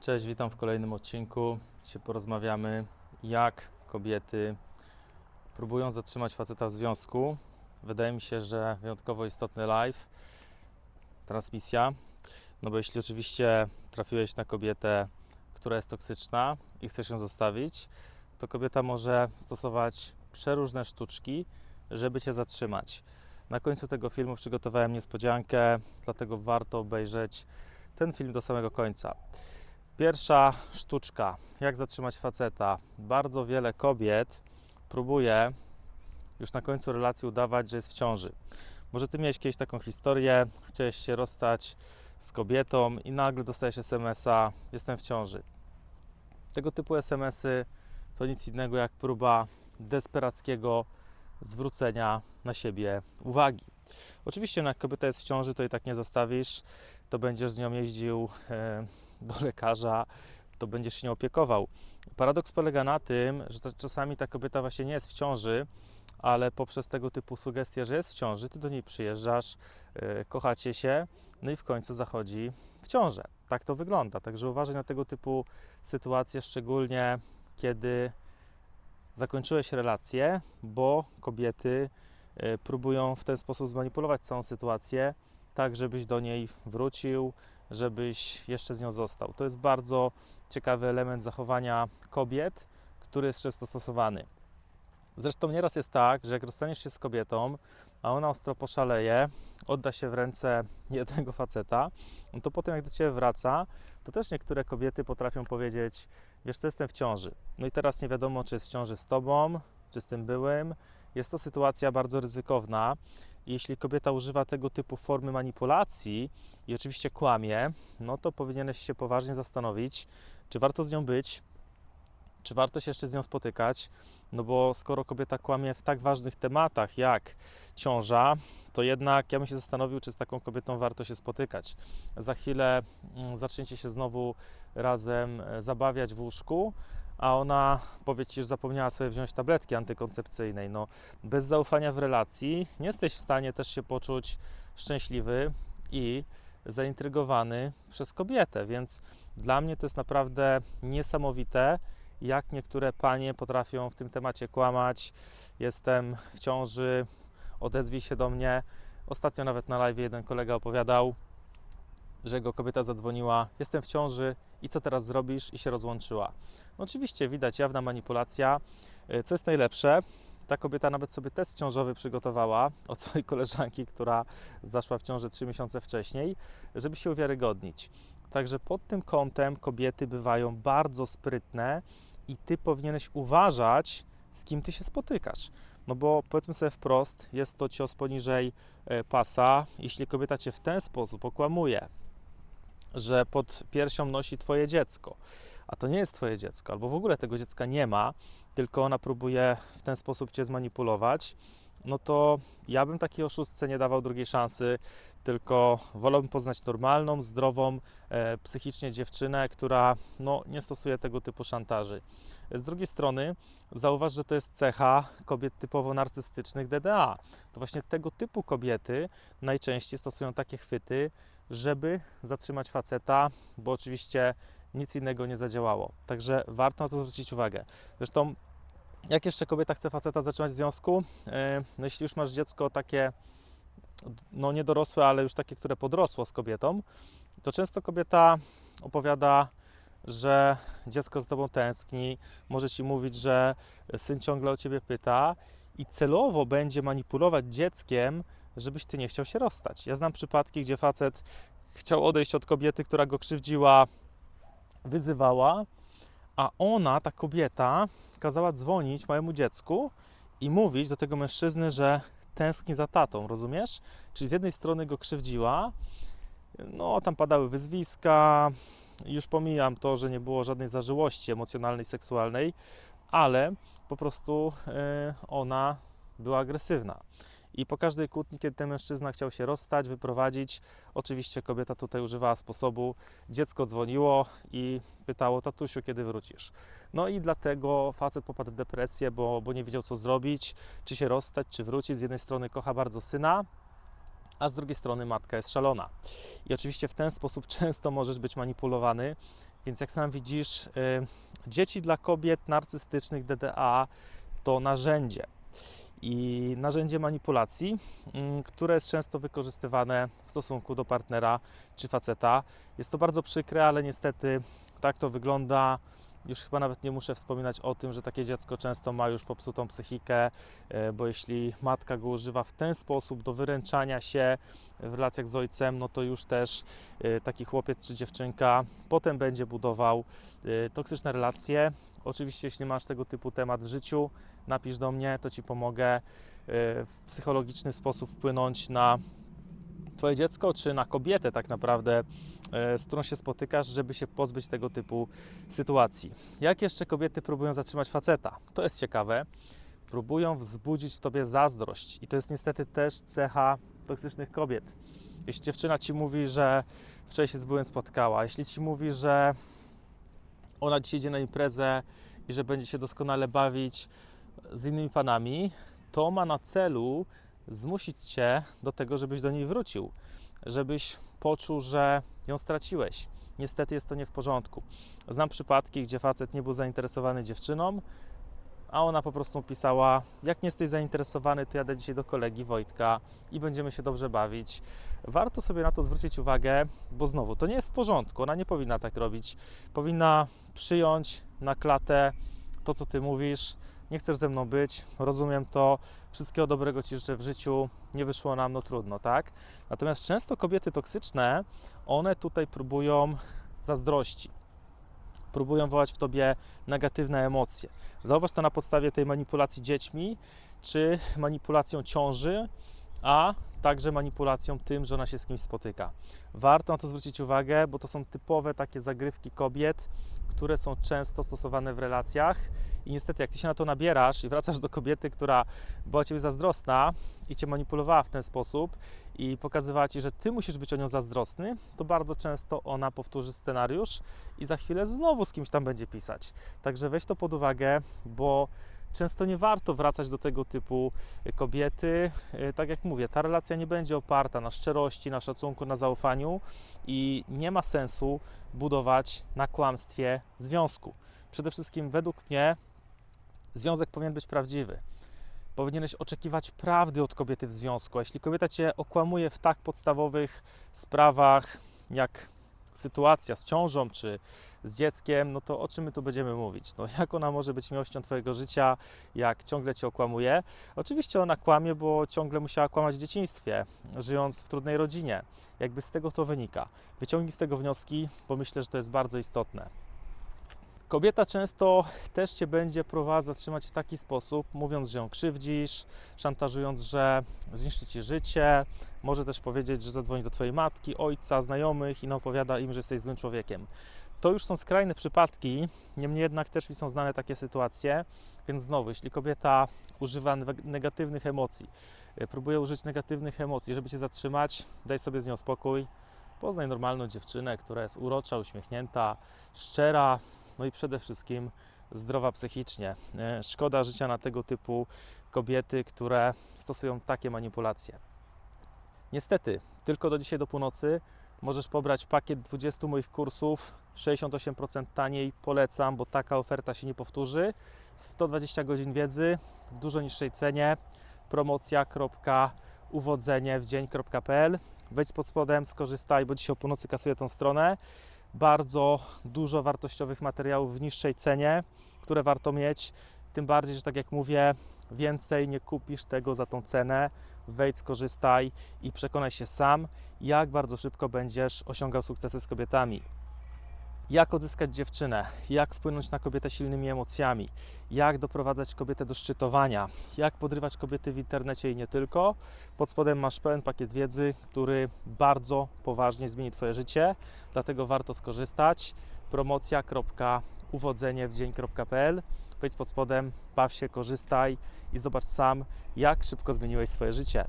Cześć, witam w kolejnym odcinku. Dzisiaj porozmawiamy, jak kobiety próbują zatrzymać faceta w związku. Wydaje mi się, że wyjątkowo istotny live, transmisja. No bo jeśli oczywiście trafiłeś na kobietę, która jest toksyczna i chcesz ją zostawić, to kobieta może stosować przeróżne sztuczki, żeby cię zatrzymać. Na końcu tego filmu przygotowałem niespodziankę, dlatego warto obejrzeć ten film do samego końca. Pierwsza sztuczka, jak zatrzymać faceta. Bardzo wiele kobiet próbuje już na końcu relacji udawać, że jest w ciąży. Może ty miałeś kiedyś taką historię, chciałeś się rozstać z kobietą i nagle dostajesz SMS-a, jestem w ciąży. Tego typu SMS-y to nic innego jak próba desperackiego zwrócenia na siebie uwagi. Oczywiście, no jak kobieta jest w ciąży, to i tak nie zostawisz, to będziesz z nią jeździł e, do lekarza, to będziesz się nią opiekował. Paradoks polega na tym, że czasami ta kobieta właśnie nie jest w ciąży, ale poprzez tego typu sugestie, że jest w ciąży, ty do niej przyjeżdżasz, e, kochacie się, no i w końcu zachodzi w ciążę. Tak to wygląda. Także uważaj na tego typu sytuacje, szczególnie kiedy zakończyłeś relację, bo kobiety e, próbują w ten sposób zmanipulować całą sytuację, tak żebyś do niej wrócił, żebyś jeszcze z nią został. To jest bardzo ciekawy element zachowania kobiet, który jest często stosowany. Zresztą nieraz jest tak, że jak rozstaniesz się z kobietą, a ona ostro poszaleje, odda się w ręce jednego faceta, no to potem jak do Ciebie wraca, to też niektóre kobiety potrafią powiedzieć, wiesz co, jestem w ciąży. No i teraz nie wiadomo, czy jest w ciąży z Tobą, czy z tym byłym. Jest to sytuacja bardzo ryzykowna. Jeśli kobieta używa tego typu formy manipulacji i oczywiście kłamie, no to powinieneś się poważnie zastanowić, czy warto z nią być, czy warto się jeszcze z nią spotykać, no bo skoro kobieta kłamie w tak ważnych tematach jak ciąża, to jednak ja bym się zastanowił, czy z taką kobietą warto się spotykać. Za chwilę mm, zaczniecie się znowu razem e, zabawiać w łóżku, a ona powie ci, że zapomniała sobie wziąć tabletki antykoncepcyjnej. No, bez zaufania w relacji nie jesteś w stanie też się poczuć szczęśliwy i zaintrygowany przez kobietę, więc dla mnie to jest naprawdę niesamowite, jak niektóre panie potrafią w tym temacie kłamać. Jestem w ciąży, odezwij się do mnie. Ostatnio nawet na live jeden kolega opowiadał, że jego kobieta zadzwoniła, jestem w ciąży i co teraz zrobisz? I się rozłączyła. No oczywiście widać jawna manipulacja. E, Co jest najlepsze, ta kobieta nawet sobie test ciążowy przygotowała od swojej koleżanki, która zaszła w ciąży 3 miesiące wcześniej, żeby się uwiarygodnić. Także pod tym kątem kobiety bywają bardzo sprytne i ty powinieneś uważać, z kim ty się spotykasz. No bo powiedzmy sobie wprost, jest to cios poniżej e, pasa. Jeśli kobieta cię w ten sposób okłamuje, że pod piersią nosi twoje dziecko, a to nie jest twoje dziecko, albo w ogóle tego dziecka nie ma, tylko ona próbuje w ten sposób cię zmanipulować, no to ja bym takiej oszustce nie dawał drugiej szansy, tylko wolałbym poznać normalną, zdrową e, psychicznie dziewczynę, która no, nie stosuje tego typu szantaży. Z drugiej strony zauważ, że to jest cecha kobiet typowo narcystycznych DDA. To właśnie tego typu kobiety najczęściej stosują takie chwyty, żeby zatrzymać faceta, bo oczywiście nic innego nie zadziałało. Także warto na to zwrócić uwagę. Zresztą, jak jeszcze kobieta chce faceta zatrzymać w związku, e, no jeśli już masz dziecko takie, no nie dorosłe, ale już takie, które podrosło z kobietą, to często kobieta opowiada, że dziecko z tobą tęskni, może ci mówić, że syn ciągle o ciebie pyta i celowo będzie manipulować dzieckiem, żebyś ty nie chciał się rozstać. Ja znam przypadki, gdzie facet chciał odejść od kobiety, która go krzywdziła, wyzywała, a ona, ta kobieta, kazała dzwonić małemu dziecku i mówić do tego mężczyzny, że tęskni za tatą, rozumiesz? Czyli z jednej strony go krzywdziła, no tam padały wyzwiska, już pomijam to, że nie było żadnej zażyłości emocjonalnej, seksualnej, ale po prostu e, ona była agresywna. I po każdej kłótni, kiedy ten mężczyzna chciał się rozstać, wyprowadzić, oczywiście kobieta tutaj używała sposobu, dziecko dzwoniło i pytało, tatusiu, kiedy wrócisz? No i dlatego facet popadł w depresję, bo, bo nie wiedział, co zrobić, czy się rozstać, czy wrócić. Z jednej strony kocha bardzo syna, a z drugiej strony matka jest szalona. I oczywiście w ten sposób często możesz być manipulowany Więc jak sam widzisz, y, dzieci dla kobiet narcystycznych DDA to narzędzie i narzędzie manipulacji, mm, które jest często wykorzystywane w stosunku do partnera czy faceta. Jest to bardzo przykre, ale niestety tak to wygląda. Już chyba nawet nie muszę wspominać o tym, że takie dziecko często ma już popsutą psychikę, e, bo jeśli matka go używa w ten sposób do wyręczania się w relacjach z ojcem, no to już też e, taki chłopiec czy dziewczynka potem będzie budował e, toksyczne relacje. Oczywiście, jeśli masz tego typu temat w życiu, napisz do mnie, to ci pomogę w psychologiczny sposób wpłynąć na Twoje dziecko, czy na kobietę, tak naprawdę, e, z którą się spotykasz, żeby się pozbyć tego typu sytuacji. Jak jeszcze kobiety próbują zatrzymać faceta? To jest ciekawe. Próbują wzbudzić w tobie zazdrość, i to jest niestety też cecha toksycznych kobiet. Jeśli dziewczyna ci mówi, że wczoraj się z byłem spotkała, jeśli ci mówi, że ona dzisiaj idzie na imprezę i że będzie się doskonale bawić z innymi panami, to ma na celu zmusić cię do tego, żebyś do niej wrócił, żebyś poczuł, że ją straciłeś. Niestety jest to nie w porządku. Znam przypadki, gdzie facet nie był zainteresowany dziewczyną, a ona po prostu pisała: Jak nie jesteś zainteresowany, to jadę dzisiaj do kolegi Wojtka i będziemy się dobrze bawić. Warto sobie na to zwrócić uwagę, bo znowu to nie jest w porządku. Ona nie powinna tak robić. Powinna przyjąć na klatę to, co ty mówisz. Nie chcesz ze mną być, rozumiem to. Wszystkiego dobrego ci życzę w życiu. Nie wyszło nam, no trudno, tak? Natomiast często kobiety toksyczne, one tutaj próbują zazdrości próbują wołać w tobie negatywne emocje. Zauważ to na podstawie tej manipulacji dziećmi, czy manipulacją ciąży, a także manipulacją tym, że ona się z kimś spotyka. Warto na to zwrócić uwagę, bo to są typowe takie zagrywki kobiet, które są często stosowane w relacjach. I niestety, jak ty się na to nabierasz i wracasz do kobiety, która była ciebie zazdrosna i cię manipulowała w ten sposób i pokazywała ci, że ty musisz być o nią zazdrosny, to bardzo często ona powtórzy scenariusz i za chwilę znowu z kimś tam będzie pisać. Także weź to pod uwagę, bo często nie warto wracać do tego typu kobiety. E, Tak jak mówię, ta relacja nie będzie oparta na szczerości, na szacunku, na zaufaniu i nie ma sensu budować na kłamstwie związku. Przede wszystkim, według mnie, związek powinien być prawdziwy. Powinieneś oczekiwać prawdy od kobiety w związku. A jeśli kobieta cię okłamuje w tak podstawowych sprawach, jak sytuacja z ciążą czy z dzieckiem, no to o czym my tu będziemy mówić? No, jak ona może być miłością Twojego życia, jak ciągle Cię okłamuje? Oczywiście ona kłamie, bo ciągle musiała kłamać w dzieciństwie, żyjąc w trudnej rodzinie. Jakby z tego to wynika. Wyciągnij z tego wnioski, bo myślę, że to jest bardzo istotne. Kobieta często też Cię będzie próbowała zatrzymać w taki sposób, mówiąc, że ją krzywdzisz, szantażując, że zniszczy Ci życie, może też powiedzieć, że zadzwoni do Twojej matki, ojca, znajomych i opowiada im, że jesteś złym człowiekiem. To już są skrajne przypadki, niemniej jednak też mi są znane takie sytuacje, więc znowu, jeśli kobieta używa neg- negatywnych emocji, y, próbuje użyć negatywnych emocji, żeby Cię zatrzymać, daj sobie z nią spokój, poznaj normalną dziewczynę, która jest urocza, uśmiechnięta, szczera, no i przede wszystkim zdrowa psychicznie. E, Szkoda życia na tego typu kobiety, które stosują takie manipulacje. Niestety, tylko do dzisiaj do północy możesz pobrać pakiet 20 moich kursów 68% taniej. Polecam, bo taka oferta się nie powtórzy. 120 godzin wiedzy w dużo niższej cenie. promocja.uwodzeniewdzień.pl Wejdź pod spodem, skorzystaj, bo dzisiaj o północy kasuję tą stronę bardzo dużo wartościowych materiałów w niższej cenie, które warto mieć. Tym bardziej, że tak jak mówię, więcej nie kupisz tego za tą cenę. Wejdź, skorzystaj i przekonaj się sam, jak bardzo szybko będziesz osiągał sukcesy z kobietami. Jak odzyskać dziewczynę, jak wpłynąć na kobietę silnymi emocjami, jak doprowadzać kobietę do szczytowania, jak podrywać kobiety w internecie i nie tylko. Pod spodem masz pełen pakiet wiedzy, który bardzo poważnie zmieni Twoje życie, dlatego warto skorzystać. promocja.uwodzeniewdzień.pl Wejdź pod spodem, baw się, korzystaj i zobacz sam, jak szybko zmieniłeś swoje życie.